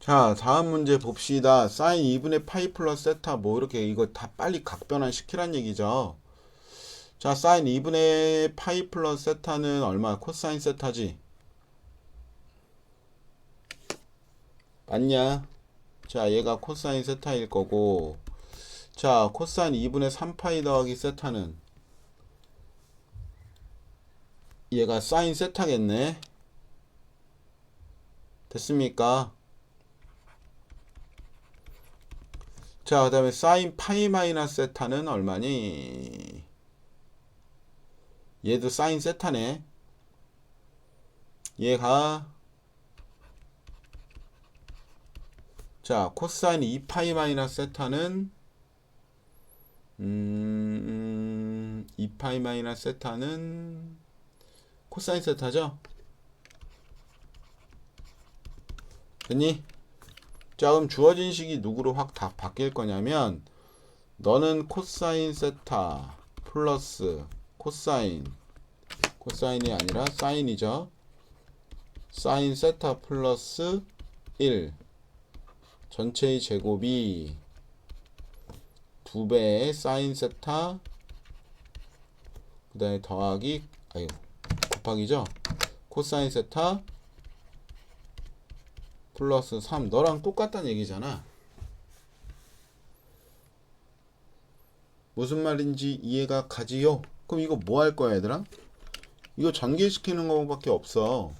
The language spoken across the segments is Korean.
자, 다음 문제 봅시다. 사인 2분의 파이 플러스 세타 뭐 이렇게 이거 다 빨리 각변환 시키란 얘기죠. 자, 사인 2분의 파이 플러스 세타는 얼마? 코사인 세타지. 맞냐? 자, 얘가 코사인 세타일 거고. 자, 코사인 2분의 3파이 더하기 세타는 얘가 사인 세타겠네. 됐습니까? 자, 그 다음에 사인 파이 마이너스 세타는 얼마니? 얘도 사인 세타네. 얘가 자, 코사인 2파이 마이너스 세타는 음, 2파이 마이너스 세타는 코사인 세타죠? 됐니? 자, 그럼 주어진 식이 누구로 확 다 바뀔 거냐면 너는 코사인 세타 플러스 코사인 코사인이 아니라 사인이죠. 사인 세타 플러스 1 전체의 제곱이 2배의 사인 세타 그 다음에 더하기 아유 곱하기죠. 코사인 세타 플러스 3 너랑 똑같다는 얘기잖아 무슨 말인지 이해가 가지요? 그럼 이거 뭐 할 거야 얘들아? 이거 전개시키는 거밖에 없어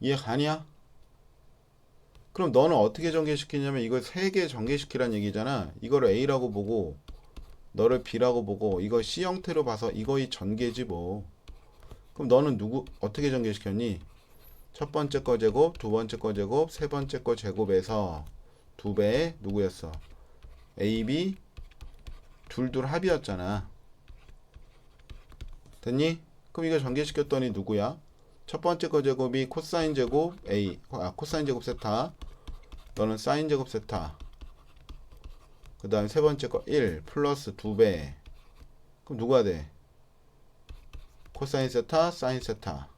이해 가냐? 그럼 너는 어떻게 전개시키냐면 이걸 세 개 전개시키란 얘기잖아 이거를 A라고 보고 너를 B라고 보고 이거 C 형태로 봐서 이거의 전개지 뭐 그럼 너는 누구 어떻게 전개시켰니? 첫 번째 거 제곱, 두 번째 거 제곱, 세 번째 거 제곱에서 두 배 누구였어? A, B 둘둘 합이었잖아. 됐니? 그럼 이거 전개시켰더니 누구야? 첫 번째 거 제곱이 코사인 제곱 A, 아 코사인 제곱 세타. 너는 사인 제곱 세타. 그 다음 세 번째 거 1 플러스 두 배. 그럼 누가 돼? 코사인 세타, 사인 세타.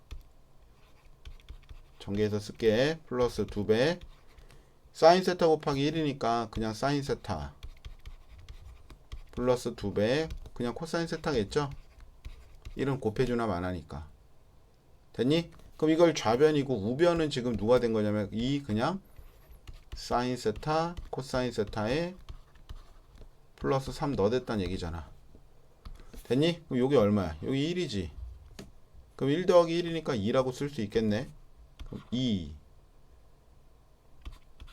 전개해서 쓸게. 플러스 2배. 사인 세타 곱하기 1이니까 그냥 사인 세타. 플러스 2배. 그냥 코사인 세타겠죠? 1은 곱해주나 만하니까. 됐니? 그럼 이걸 좌변이고 우변은 지금 누가 된 거냐면 이 그냥 사인 세타 코사인 세타에 플러스 3 넣어댔다는 얘기잖아. 됐니? 그럼 여기 얼마야? 여기 1이지. 그럼 1 더하기 1이니까 2라고 쓸 수 있겠네 2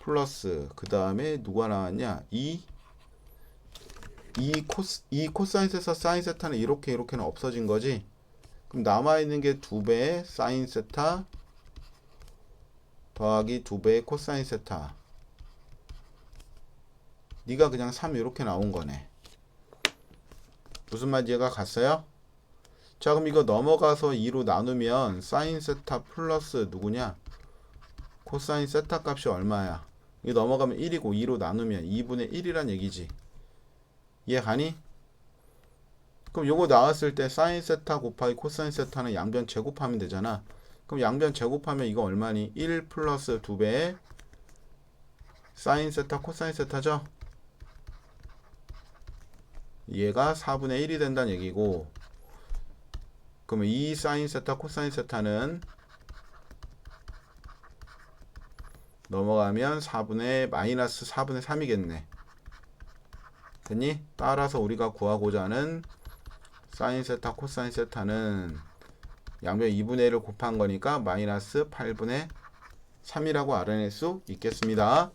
플러스 그 다음에 누가 나왔냐? 2 2 코스 2 코사인 세타 사인 세타는 이렇게 이렇게는 없어진 거지? 그럼 남아있는 게 2배 사인 세타 더하기 2배 코사인 세타. 네가 그냥 3 이렇게 나온 거네. 무슨 말 이해가 갔어요? 자 그럼 이거 넘어가서 2로 나누면 사인 세타 플러스 누구냐 코사인 세타 값이 얼마야 이거 넘어가면 1이고 2로 나누면 2분의 1이란 얘기지 이해 가니? 그럼 요거 나왔을 때 사인 세타 곱하기 코사인 세타는 양변 제곱하면 되잖아 그럼 양변 제곱하면 이거 얼마니? 1 플러스 2배 사인 세타 코사인 세타죠? 얘가 4분의 1이 된다는 얘기고 그러면 이 사인 세타 코사인 세타는 넘어가면 4분의 마이너스 4분의 3이겠네. 됐니? 따라서 우리가 구하고자 하는 사인 세타 코사인 세타는 양변 2분의 1을 곱한 거니까 마이너스 8분의 3이라고 알아낼 수 있겠습니다.